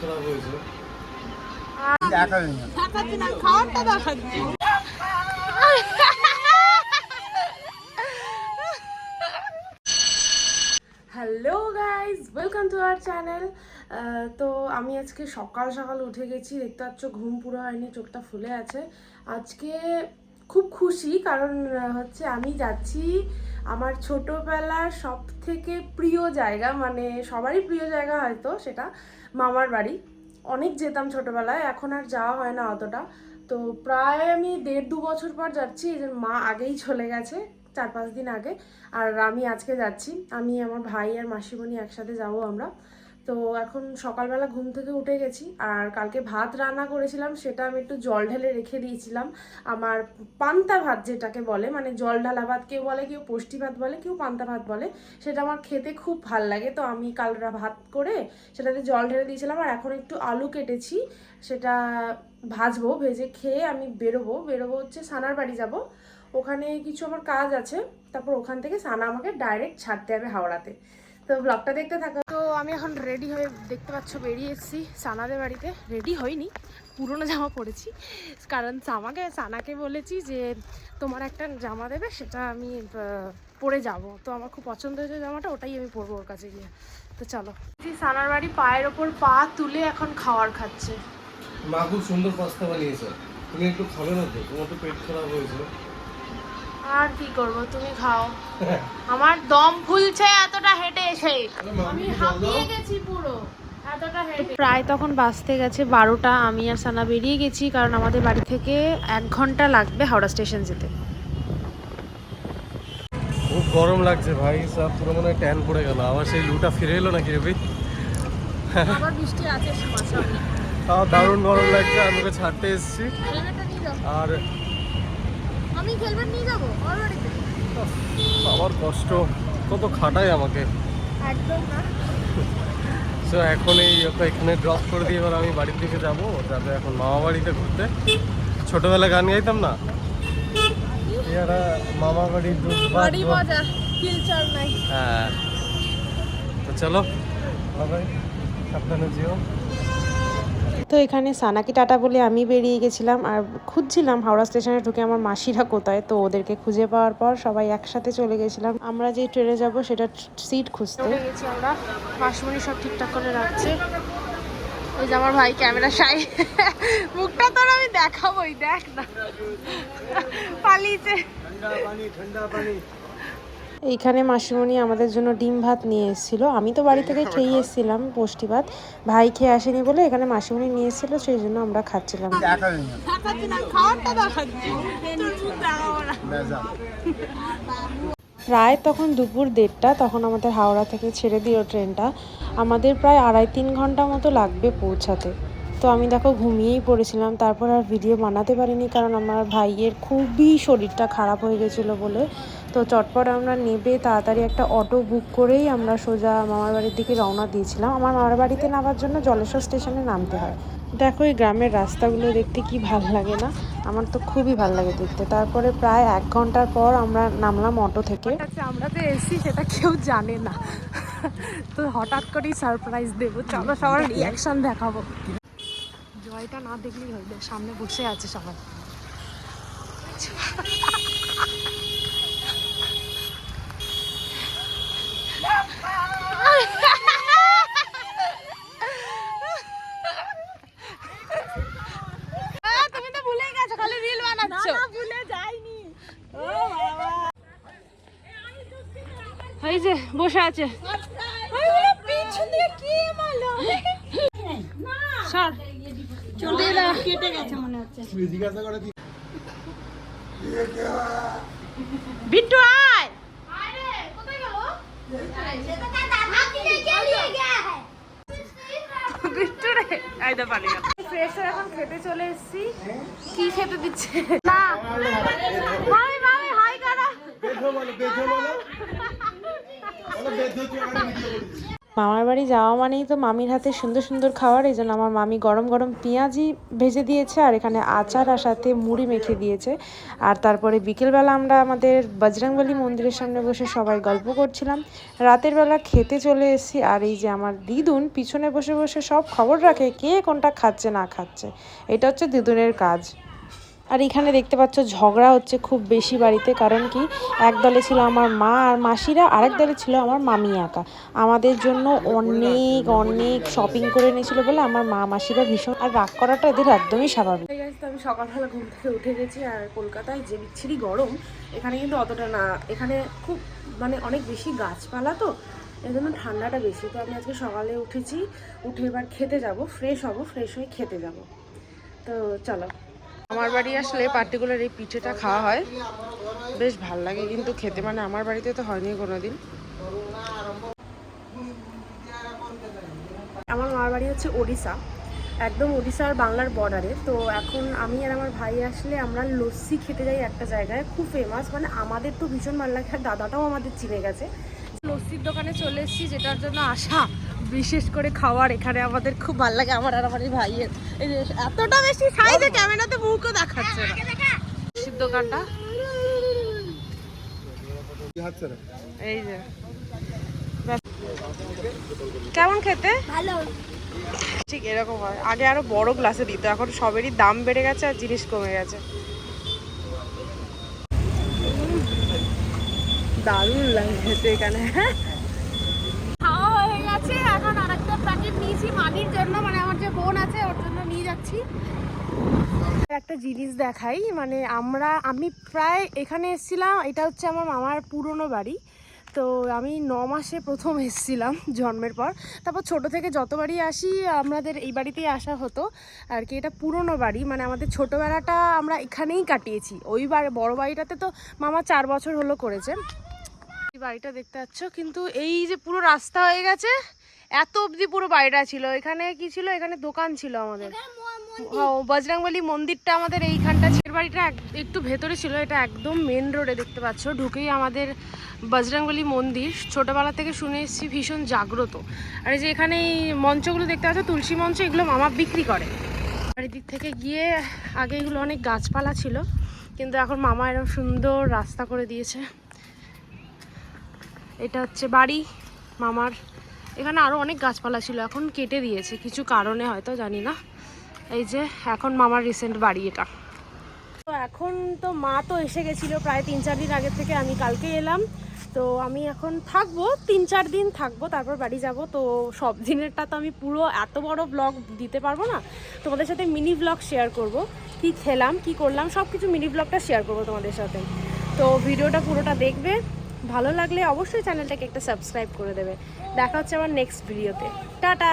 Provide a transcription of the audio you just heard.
খারাপ হয়েছে। Hello guys welcome to our channel তো আমি আজকে সকাল সকাল উঠে গেছি, দেখতে পাচ্ছ ঘুম পুরো হয়নি, চোখটা ফুলে আছে। আজকে খুব খুশি, কারণ হচ্ছে আমি যাচ্ছি আমার ছোটোবেলার সব থেকে প্রিয় জায়গা মানে সবারই প্রিয় জায়গা হয়তো সেটা মামার বাড়ি। অনেক যেতাম ছোটোবেলায়, এখন আর যাওয়া হয় না অতটা। তো প্রায় আমি দেড় দু বছর পর যাচ্ছি এদের মা আগেই চলে গেছে, চার পাঁচ দিন আগে। আর আমি আজকে যাচ্ছি। আমি, আমার ভাই আর মাসিমণি একসাথে যাব আমরা। তো এখন সকালবেলা ঘুম থেকে উঠে গেছি আর কালকে ভাত রান্না করেছিলাম সেটা আমি একটু জল ঢেলে রেখে দিয়েছিলাম। আমার পান্তা ভাত যেটাকে বলে মানে জল ঢালা ভাত কেউ বলে, কেউ পুষ্টি ভাত বলে, কেউ পান্তা ভাত বলে, সেটা আমার খেতে খুব ভালো লাগে। তো আমি কাল রা- ভাত করে সেটাতে জল ঢেলে দিয়েছিলাম আর এখন একটু আলু কেটেছি, সেটা ভাজবো, ভেজে খেয়ে আমি বেরোবো। বেরোবো হচ্ছে সানার বাড়ি যাব। ওখানে কিছু আমার কাজ আছে, তারপর ওখান থেকে সানা আমাকে ডাইরেক্ট ছাড়তে হবে হাওড়াতে। তো ব্লগটা দেখতে থাকো। তো আমি এখন রেডি হয়ে দেখতে পাচ্ছ বেরিয়ে এসেছি সানাদের বাড়িতে। রেডি হইনি পুরনো জামা পরেছি। কারণ সামাকে সানাকে বলেছি যে তোমার একটা জামা দেবে, সেটা আমি পরে যাব। তো আমার খুব পছন্দ হয়েছে জামাটা, ওটাই আমি পরবো ওর কাছে গিয়ে। তো চলো। সানার বাড়ি, পায়ের ওপর পা তুলে এখন খাওয়ার খাচ্ছে। মা খুব সুন্দর পাস্তা বানিয়েছে। তুমি একটু খাবে না তো? তোমার তো পেট খারাপ হয়েছে। আর কি করব তুমি খাও। আমার দম ফুলছে এতটা হেঁটে এসে। আমি হাঁপিয়ে গেছি পুরো প্রায় তখন বাজতে গেছে বারোটা আমি আর সানা বেরিয়ে গেছি কারণ আমাদের বাড়ি থেকে এক ঘণ্টা লাগবে হাওড়া স্টেশন যেতে। খুব গরম লাগছে ভাই সব পুরো মনে ট্যান পড়ে গেল। আবার সেই লুটা ফিরে এলো নাকি রবি? আবার বৃষ্টি আছে দারুণ গরম লাগছে আমি ছাড়তে এসেছি। আর আমি হেলমেট নিয়ে যাব বাড়িতে আমার কষ্ট কত খাটায় আমাকে। একদম না। সো এখন এই ওকে এখানে ড্রপ করে দিয়ে এবার আমি বাড়ির দিকে যাব যাতে এখন মামা বাড়িতে ঘুরতে। ছোটবেলায় গান গাইতাম না? এরা মামা বাড়ির দুধ বাড়ি মজা কিলচার নাই। হ্যাঁ। তো চলো বাবাই সাবধানে যেও। তো এখানে সানাকি টাটা বলে আমি বেরিয়ে গেছিলাম আর খুঁজছিলাম হাওড়া স্টেশনে ঢুকে আমার মাসিরা কোথায়। তো ওদেরকে খুঁজে পাওয়ার পর সবাই একসাথে চলে গেছিলাম। আমরা যে ট্রেনে যাব সেটা সিট খুঁজতে। গেছি আমরা। মাসমণি সব ঠিকঠাক করে রাখছে। ওই যে আমার ভাই ক্যামেরা সাই। মুখটা তোর আমি দেখাবোই দেখ না। পালিয়েছে। এইখানে মাসিমণি আমাদের জন্য ডিম ভাত নিয়ে এসেছিল। আমি তো বাড়ি থেকে খেয়ে এসেছিলাম পুষ্টি ভাত। ভাই খেয়ে আসেনি বলে এখানে মাসিমণি নিয়ে এসেছিল, সেই জন্য আমরা খাচ্ছিলাম। প্রায় তখন দুপুর দেড়টা, তখন আমাদের হাওড়া থেকে ছেড়ে দিল ট্রেনটা। আমাদের প্রায় আড়াই তিন ঘণ্টা মতো লাগবে পৌঁছাতে। তো আমি দেখো ঘুমিয়েই পড়েছিলাম, তারপর আর ভিডিও বানাতে পারিনি কারণ আমার ভাইয়ের খুবই শরীরটা খারাপ হয়ে গেছিল বলে। তো চটপট আমরা নেবে, তাড়াতাড়ি একটা অটো বুক করেই আমরা সোজা মামার বাড়ির দিকে রওনা দিয়েছিলাম। আমার মামার বাড়িতে নামার জন্য জলেশ্বর স্টেশনে নামতে হয়। দেখো এই গ্রামের রাস্তাগুলো দেখতে কি ভালো লাগে না? আমার তো খুবই ভালো লাগে দেখতে। তারপরে প্রায় এক ঘণ্টার পর আমরা নামলাম অটো থেকে। আচ্ছা আমরা তো এসি সেটা কেউ জানে না। তো হঠাৎ করেই সারপ্রাইজ দেবো। চলো সবার রিয়াকশন দেখাবো। জয়টা না দেখলেই হবে সামনে বসে আছে সবাই। এই যে বসে আছে। সর। চলে না। কেটে গেছে মনে হচ্ছে। বিট্টু আয়। বিট্টু রে আই দা পানি ফ্রেশ হয়ে এখন খেতে চলে এসেছি। কি খেতে দিচ্ছে? না। মামি মামি হাই করা। মামার বাড়ি যাওয়া মানেই তো মামির হাতে সুন্দর সুন্দর খাবার, এই জন্য আমার মামি গরম গরম পেঁয়াজি ভেজে দিয়েছে আর এখানে আচার আর সাথে মুড়ি মেখে দিয়েছে। আর তারপরে বিকেলবেলা আমরা আমাদের বজরংবলী মন্দিরের সামনে বসে সবাই গল্প করছিলাম। রাতের বেলা খেতে চলে এসেছি আর এই যে আমার দিদুন পিছনে বসে বসে সব খবর রাখে, কে কোনটা খাচ্ছে না খাচ্ছে, এটা হচ্ছে দিদুনের কাজ। আর এখানে দেখতে পাচ্ছ ঝগড়া হচ্ছে খুব বেশি বাড়িতে, কারণ কি? এক দলে ছিল আমার মা আর মাসিরা, আরেক দলে ছিল আমার মামি একা। আমাদের জন্য অনেক অনেক শপিং করে এনেছিল বলে আমার মা মাসিরা ভীষণ আর রাগ করাটা এদের একদমই স্বাভাবিক। আমি সকালবেলা ঘুম থেকে উঠে গেছি আর কলকাতায় যে বিচ্ছিরি গরম, এখানে কিন্তু অতটা না। এখানে খুব মানে অনেক বেশি গাছপালা তো এই জন্য ঠান্ডাটা বেশি। তো আমি আজকে সকালে উঠেছি, উঠে এবার খেতে যাব ফ্রেশ হব ফ্রেশ হয়ে খেতে যাব। তো চলো। আমার বাড়ি আসলে পার্টিকুলার এই পিঠেটা খাওয়া হয়। বেশ ভালো লাগে কিন্তু খেতে মানে আমার বাড়িতে তো হয়নি কোনোদিন। আমার মামার বাড়ি হচ্ছে ওড়িশা একদম ওড়িশা আর বাংলার বর্ডারে তো এখন আমি আর আমার ভাই আসলে আমরা লস্যি খেতে যাই একটা জায়গায় খুব ফেমাস মানে আমাদের তো ভীষণ ভালো লাগে আর দাদাটাও আমাদের চিনে গেছে। লস্যির দোকানে চলে এসেছি যেটার জন্য আসা বিশেষ করে খাওয়ার এখানে আমাদের খুব ভালো লাগে আমার আর আমার ভাইয়ের। এই যে এতটা বেশি সাইজে ক্যামেরাতে মুখও দেখাচ্ছে না। দোকানটা এই যে। কেমন খেতে? ভালো। ঠিক এরকম হয়। আগে আরও বড় গ্লাসে দিত এখন সবেরই দাম বেড়ে গেছে আর জিনিস কমে গেছে। দারুণ লাগে খেতে এখানে খাওয়া হয়ে গেছে এখন নিয়েছি মানির জন্য মানে আমার যে বোন আছে, ওর জন্য নিয়ে যাচ্ছি। একটা জিনিস দেখাই মানে আমরা, আমি প্রায় এখানে এসেছিলাম, এটা হচ্ছে আমার মামার পুরনো বাড়ি। তো আমি ন মাসে প্রথম এসেছিলাম জন্মের পর। তারপর ছোট থেকে যতবারই আসি, আমাদের এই বাড়িতেই আসা হতো। আর কি, এটা পুরনো বাড়ি মানে আমাদের ছোটোবেলাটা আমরা এখানেই কাটিয়েছি। ওই বাড়ি, বড় বাড়িটাতে তো মামা চার বছর হলো করেছে বাড়িটা দেখতে পাচ্ছ, কিন্তু এই যে পুরো রাস্তা হয়ে গেছে এত অবধি পুরো বাড়িটা ছিল। এখানে কি ছিল? এখানে দোকান ছিল আমাদের। বজরংবলী মন্দিরটা আমাদের এইখানটা ছিল বাড়িটা এক- একটু ভেতরে ছিল। এটা একদম মেন রোডে দেখতে পাচ্ছ। ঢুকেই আমাদের বজরংবলী মন্দির। ছোটবেলা থেকে শুনে এসেছি ভীষণ জাগ্রত। আর এই যে এখানে এই মঞ্চগুলো দেখতে পাচ্ছ তুলসী মঞ্চ এগুলো মামা বিক্রি করে। আর দিক থেকে গিয়ে আগে এগুলো অনেক গাছপালা ছিল কিন্তু এখন মামা এরকম সুন্দর রাস্তা করে দিয়েছে। এটা হচ্ছে বাড়ি মামার এখানে আরও অনেক গাছপালা ছিল, এখন কেটে দিয়েছে। কিছু কারণে হয়তো, জানি না। এই যে, এখন মামার রিসেন্ট বাড়ি এটা। তো এখন তো মা তো এসে গেছিল প্রায় তিন চার দিন আগে থেকে, আমি কালকে এলাম। তো আমি এখন থাকব, তিন চার দিন থাকব, তারপর বাড়ি যাব। তো সব দিনেরটা তো আমি পুরো এত বড় ব্লগ দিতে পারব না। তোমাদের সাথে মিনি ব্লগ শেয়ার করব। কি খেলাম, কি করলাম সব কিছু মিনি ব্লগটা শেয়ার করব তোমাদের সাথে। তো ভিডিওটা পুরোটা দেখবে। ভালো লাগলে অবশ্যই চ্যানেলটাকে একটা সাবস্ক্রাইব করে দেবে। দেখা হচ্ছে আমার নেক্সট ভিডিওতে টাটা!